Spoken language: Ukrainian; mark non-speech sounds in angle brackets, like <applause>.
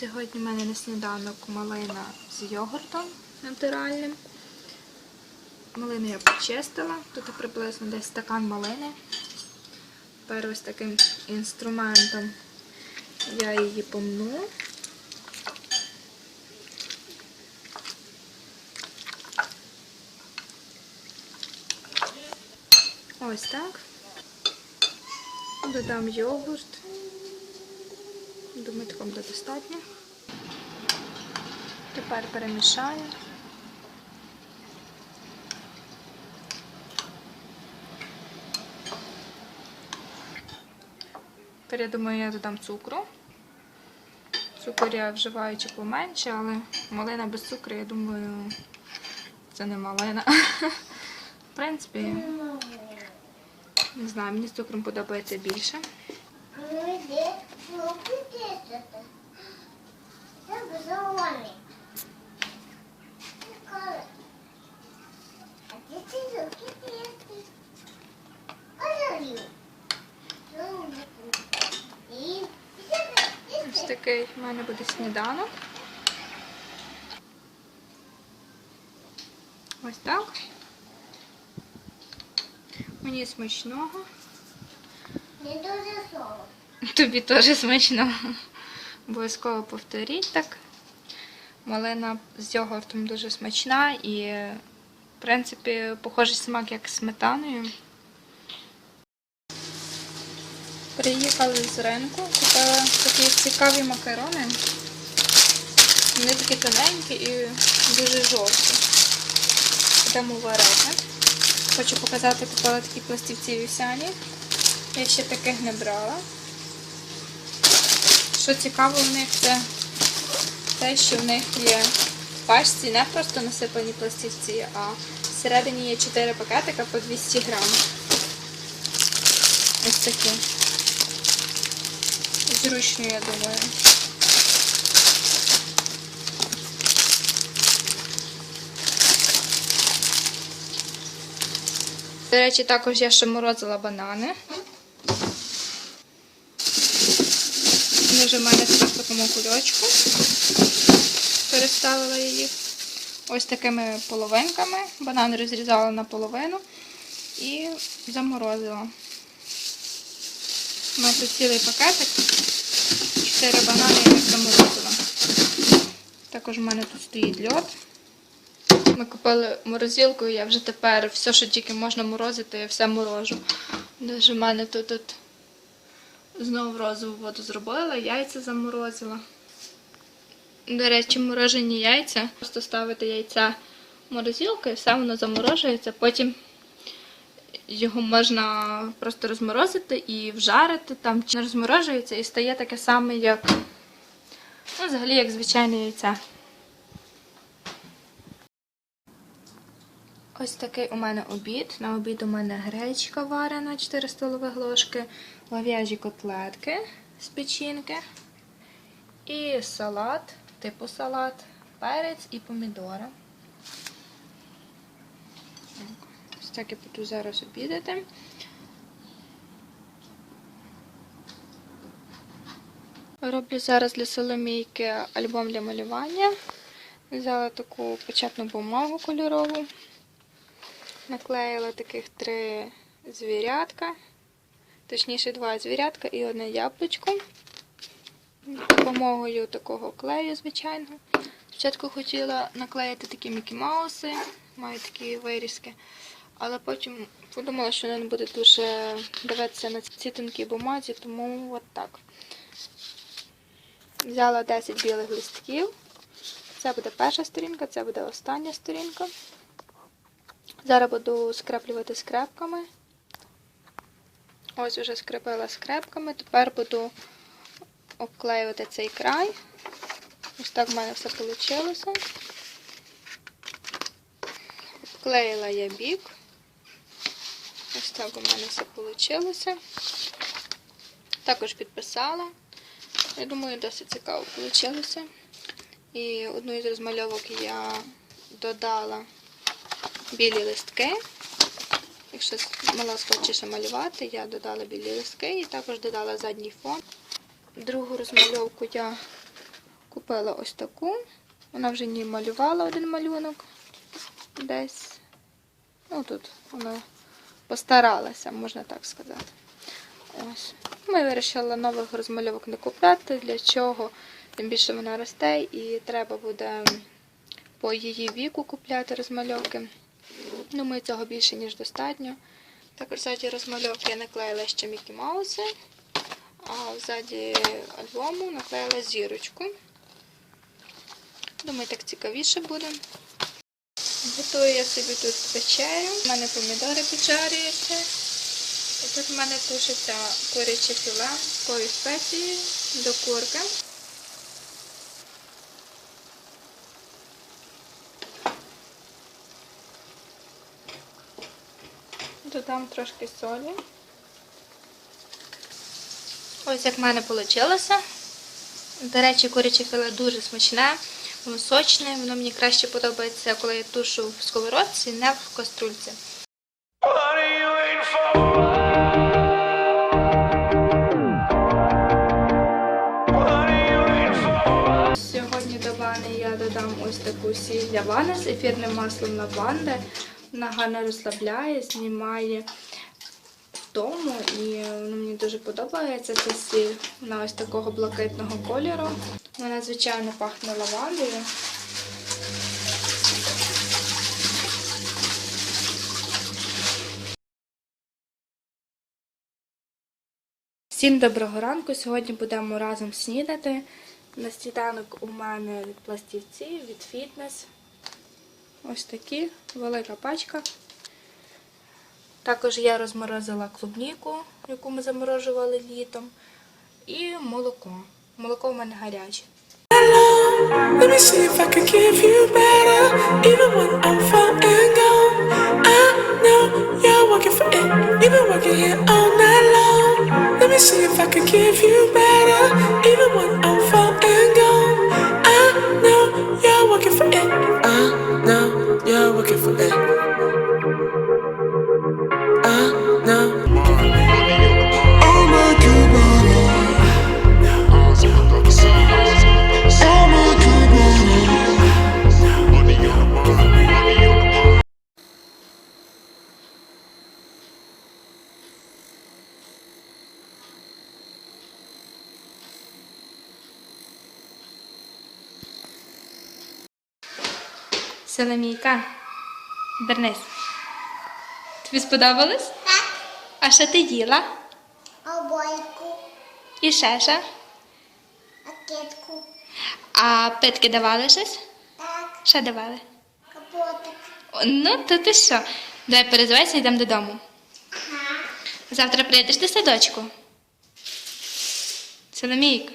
Сьогодні в мене на сніданок малина з йогуртом натуральним. Малину я почистила, тут приблизно десь стакан малини. Тепер ось таким інструментом я її помну. Ось так. Додам йогурт. Думаю, такого буде достатньо. Тепер перемішаю. Тепер я думаю, я додам цукру. Цукор я вживаю чи поменше, але малина без цукру, я думаю, це не малина. <laughs> В принципі, не знаю, мені з цукром подобається більше. Ось такий в мене буде сніданок. Ось так. Мені смачного. Не дуже соло. Тобі теж смачно. Обов'язково повторіть так. Малина з йогуртом дуже смачна і, в принципі, похожий смак як з сметаною. Приїхали з ринку, купили такі цікаві макарони. Вони такі тоненькі і дуже жовті. Будемо варити. Хочу показати, купила такі пластівці вівсяні. Я ще таких не брала. Що цікаво в них, це те, що в них є в пачці не просто насипані пластівці, а всередині є 4 пакетика по 200 грам. Ось такі. Зручно, я думаю. До речі, також я ще морозила банани. Вже в мене тепер в такому кульочку. Переставила її ось такими половинками. Банан розрізала на половину і заморозила. У мене тут цілий пакетик. Чотири банани я заморозила. Також у мене тут стоїть льод. Ми купили морозилку, і я вже тепер все, що тільки можна морозити, я все морожу. Даже в мене тут, тут знову розову воду зробила, яйця заморозила. До речі, морожені яйця. Просто ставити яйця в морозилку і все воно заморожується. Потім його можна просто розморозити і вжарити, там не розморожується і стає таке саме, як ну, взагалі, як звичайне яйце. Ось такий у мене обід. На обід у мене гречка варена, 4 столових ложки, лав'яжі котлетки з печінки і салат, типу салат, перець і помідори. Ось так я буду зараз обідати. Роблю зараз для соломійки альбом для малювання. Взяла таку печатну бумагу кольорову. Наклеїла таких три звірятка, точніше два звірятка і одне яблучко. Допомогою такого клею, звичайного. Спочатку хотіла наклеїти такі Мікі Мауси, маю такі вирізки, але потім подумала, що не буде дуже дивитися на ці тонкі бумазі, тому от так. Взяла 10 білих листків. Це буде перша сторінка, це буде остання сторінка. Зараз буду скреплювати скрепками. Ось вже скрепила скрепками. Тепер буду обклеювати цей край. Ось так в мене все вийшло. Обклеїла я бік. Ось так у мене все вийшло. Також підписала. Я думаю, досить цікаво вийшло. І одну із розмальовок я додала білі листки. Якщо мала хоче ще малювати, я додала білі листки і також додала задній фон. Другу розмальовку я Купила ось таку. Вона вже не малювала один малюнок. Десь. Ну тут вона постаралася, можна так сказати. Ось. Ми вирішили нових розмальовок не купляти. Для чого? Тим більше вона росте і треба буде по її віку купляти розмальовки. Думаю, цього більше, ніж достатньо. Також ззаді розмальовки я наклеїла ще Мікі Мауси, а ззаді альбому наклеїла зірочку. Думаю, так цікавіше буде. Готую я собі тут вечерю. У мене помідори піджарюються. І тут в мене тушиться куряче філе з такою спецією до курки. Додам трошки солі. Ось як в мене вийшло. До речі, куряче філе дуже смачне, воно сочне, воно мені краще подобається, коли я тушу в сковородці, не в каструльці. Сьогодні до вани я додам ось таку сіль лавана з ефірним маслом лаванди. Гарно розслабляє, знімає втому і воно мені дуже подобається ця сіль. Вона ось такого блакитного кольору. Вона звичайно пахне лавандою. Всім доброго ранку. Сьогодні будемо разом снідати. На сніданок у мене від пластівці, від фітнес. Ось такі, велика пачка. Також я розморозила клубніку, яку ми заморожували літом, і молоко. Молоко в мене гаряче. Let me Yeah, working for that. Соломійка, вернись. Тобі сподобалось? Так. А що ти їла? Обойку. І ще що? Ракетку. А питки давали щось? Так. Що давали? Капотик. Ну, то ти що? Давай перезувайся і йдемо додому. Ага. Завтра прийдеш до садочку. Соломійка.